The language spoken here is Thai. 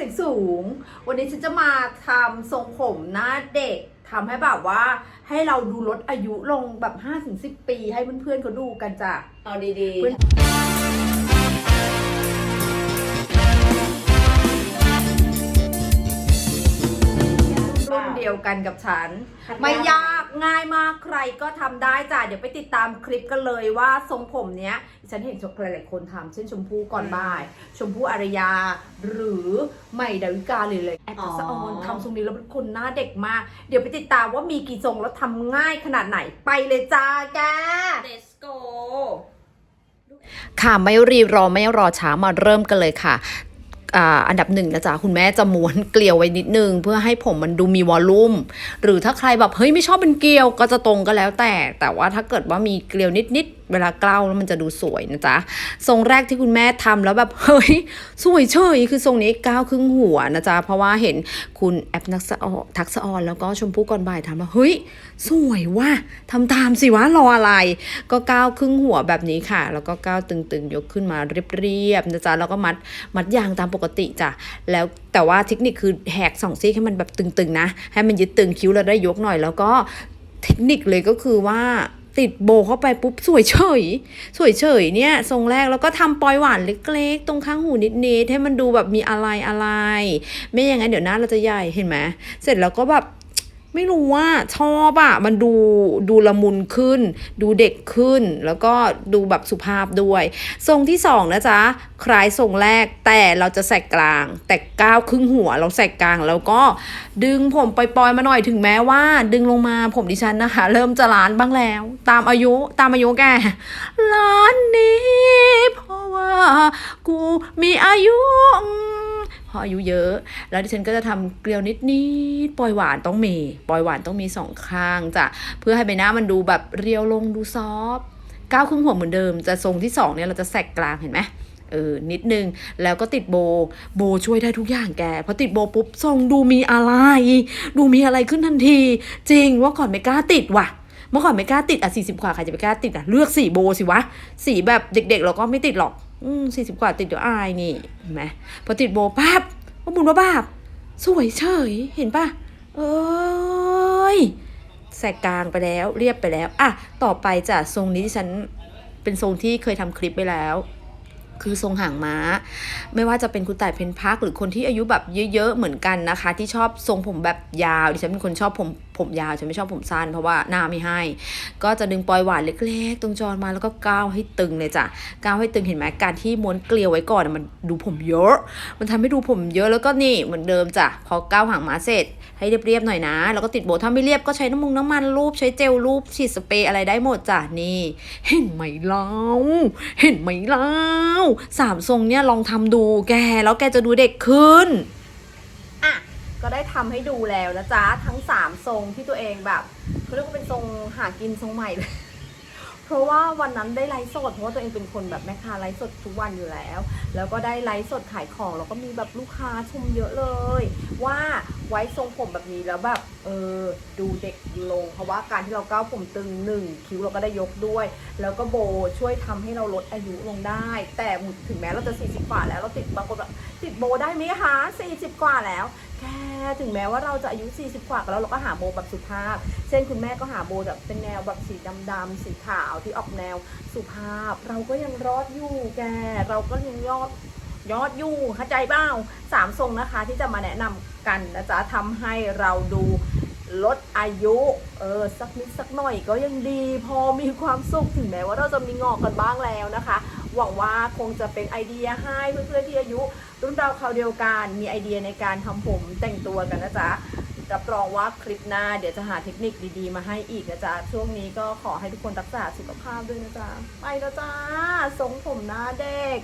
สียงสูง วันนี้ฉันจะมาทำทรงผมหน้าเด็กทำให้แบบว่า ให้เราดูลดอายุลงแบบ5-10ปี ให้เพื่อนๆเขาดูกันจ้ะเอาดีเพื่อนรุ่นเดียวกันกับฉันๆไม่ยาก ง่ายมากใครก็ทำได้จ้ะเดี๋ยวไปติดตามคลิปกันเลยว่าทรงผมเนี้ยฉันเห็นหลายๆคนทำเช่นชมพู่ก่อนบ่าย ชมพู่อารยา หรือใหม่ดาวิกาเลยเลยแอดทัศออนทำทรงนี้แล้วเป็นคนหน้าเด็กมาก เดี๋ยวไปติดตามว่ามีกี่ทรงแล้วทำง่ายขนาดไหนไปเลยจ้าแก Let's go ค่ะไม่รีรอไม่รอช้ามาเริ่มกันเลยค่ะ อ่าอันดับหนึ่งนะจ๊ะคุณแม่จะม้วนเกลียวไว้นิดนึง เพื่อให้ผมมันดูมีวอลลุ่ม หรือถ้าใครแบบเฮ้ยไม่ชอบเป็นเกลียวก็จะตรงก็แล้วแต่ แต่ว่าถ้าเกิดว่ามีเกลียวนิดๆ เวลาเกล้าแล้วมันจะดูสวยนะจ๊ะทรงแรกที่คุณแม่ทำแล้วแบบเฮ้ยสวยเฉยคือทรงนี้เก้าครึ่งหัวนะจ๊ะเพราะว่าเห็นคุณแอปนักษะออทักษะออนแล้วก็ชมพู่ก่อนบ่ายทำแล้วเฮ้ยสวยว่ะทำตามสิวะรออะไร ก็เก้าครึ่งหัวแบบนี้ค่ะ แล้วก็เก้าตึงๆ ยกขึ้นมาเรียบๆนะจ๊ะแล้วก็มัดมัดยางตามปกติจ้ะแล้วแต่ว่าเทคนิคคือแหกสองซี่ให้มันแบบตึงๆนะ ให้มันยึดตึงคิ้วเราได้ยกหน่อยแล้วก็เทคนิคเลยก็คือว่า ติดโบเข้าไปปุ๊บสวยเฉย สวยเฉยเนี่ยทรงแรกแล้วก็ทำปลอยหวานเล็กๆ ตรงข้างหูนิดๆให้มันดูแบบมีอะไรอะไร ไม่อย่างนั้นเดี๋ยวหน้าเราจะใหญ่เห็นไหมเสร็จแล้วก็แบบ ไม่รู้ว่าชอบอะมันดูดูละมุนขึ้น ดูเด็กขึ้น แล้วก็ดูแบบสุภาพด้วย ทรงที่สองนะจ๊ะคล้ายทรงแรกแต่เราจะใส่กลาง แต่ก้าวครึ่งหัวเราใส่กลาง แล้วก็ดึงผมปล่อยๆมาหน่อยถึงแม้ว่า ดึงลงมาผมดิฉันนะคะ เริ่มจะล้านบ้างแล้ว ตามอายุตามอายุแกล้านนี้เพราะว่า กูมีอายุ อืมพออายุเยอะ แล้วดิฉันก็จะทำเกลียวนิดนิดๆปล่อยหวานต้องมีปล่อยหวานต้องมีสองข้างจ้ะเพื่อให้ใบหน้ามันดูแบบเรียวลงดูซอฟก้าวครึ่งหัวเหมือนเดิม จะทรงที่สองเนี่ยเราจะแสกกลางเห็นไหมเออนิดนึง แล้วก็ติดโบ โบช่วยได้ทุกอย่างแกพอติดโบปุ๊บทรงดูมีอะไร ดูมีอะไรขึ้นทันที จริงว่าก่อนไม่กล้าติดว่ะ เมื่อก่อนไม่กล้าติดอะสี่สิบกว่าใครจะไปกล้าติดอะเลือกสีโบสิวะ สีแบบเด็กๆเราก็ไม่ติดหรอก อืมสี่สิบกว่าติดเดี๋ยวอายนี่เห็นไหมพอติดโบปั๊บว่าบุญว่าบาปสวยเฉยเห็นปะเอ้ยแสกกลางไปแล้วเรียบไปแล้วอะต่อไปจ้ะทรงนี้ที่ฉันเป็นทรงที่เคยทำคลิปไปแล้ว คือทรงหางม้า ไม่ว่าจะเป็นคุณต่ายเพนพักหรือคนที่อายุแบบเยอะๆเหมือนกันนะคะ ที่ชอบทรงผมแบบยาวดิฉันเป็นคนชอบผม ผมยาวฉันไม่ชอบผมสั้น เพราะว่าหน้าไม่ให้ ก็จะดึงปลอยหวานเล็กๆ ตรงจรมาแล้วก็ก้าวให้ตึงเลยจ้ะก้าวให้ตึงเห็นไหมการที่ม้วนเกลียวไว้ก่อนมันดูผมเยอะ มันทำให้ดูผมเยอะแล้วก็นี่เหมือนเดิมจ้ะพอก้าวหางม้าเสร็จให้เรียบๆหน่อยนะ แล้วก็ติดโบถ้าไม่เรียบก็ใช้น้ำมึงน้ำมันรูปใช้เจลรูปฉีดสเปรย์อะไรได้หมดจ้ะนี่ เห็นไหมเล่าเห็นไหมเล่าสามทรงเนี่ยลองทำดูแกแล้วแกจะดูเด็กขึ้น ก็ได้ทำให้ดูแล้วนะจ๊ะทั้ง 3 ทรงที่ตัวเองแบบเขาเรียกว่าเป็นทรงหากินทรงใหม่เลยเพราะว่าวันนั้นได้ไลฟ์สดเพราะว่าตัวเองเป็นคนแบบแม่ค้าไลฟ์สดทุกวันอยู่แล้ว แล้วก็ได้ไลฟ์สดขายของแล้วก็มีแบบลูกค้าชมเยอะเลย ว่า ไว้ทรงผมแบบนี้แล้วแบบเออดูเด็กลง เพราะว่าการที่เราก้าวผมตึงหนึ่งคิ้วเราก็ได้ยกด้วย แล้วก็โบช่วยทำให้เราลดอายุลงได้ แต่ถึงแม้เราจะ 40 กว่าแล้วเราติดบางคนแบบติดโบได้ไหมคะ40 กว่าแล้วแค่ถึงแม้ว่าเราจะอายุ 40 กว่าแล้วเราก็หาโบแบบสุภาพ เช่นคุณแม่ก็หาโบแบบเป็นแนวแบบสีดำๆสีขาวที่ออกแนวสุภาพ เราก็ยังรอดอยู่แก เราก็ยังยอด ยอดยู่เข้าใจเปล่าสามทรงนะคะที่จะมาแนะนำกันนะจ๊ะทำให้เราดูลดอายุเออสักนิดสักหน่อยก็ยังดีพอมีความสุขถึงแม้ว่าเราจะมีงอกกันบ้างแล้วนะคะ หวังว่าคงจะเป็นไอเดียให้เพื่อนๆที่อายุ รุ่นราวคราวเดียวกันมีไอเดียในการทำผมแต่งตัวกันนะจ๊ะรับรองว่าคลิปหน้าเดี๋ยวจะหาเทคนิคดีๆมาให้อีกนะจ๊ะ ช่วงนี้ก็ขอให้ทุกคนรักษาสุขภาพด้วยนะจ๊ะ ไปแล้วจ้าทรงผมหน้าเด็ก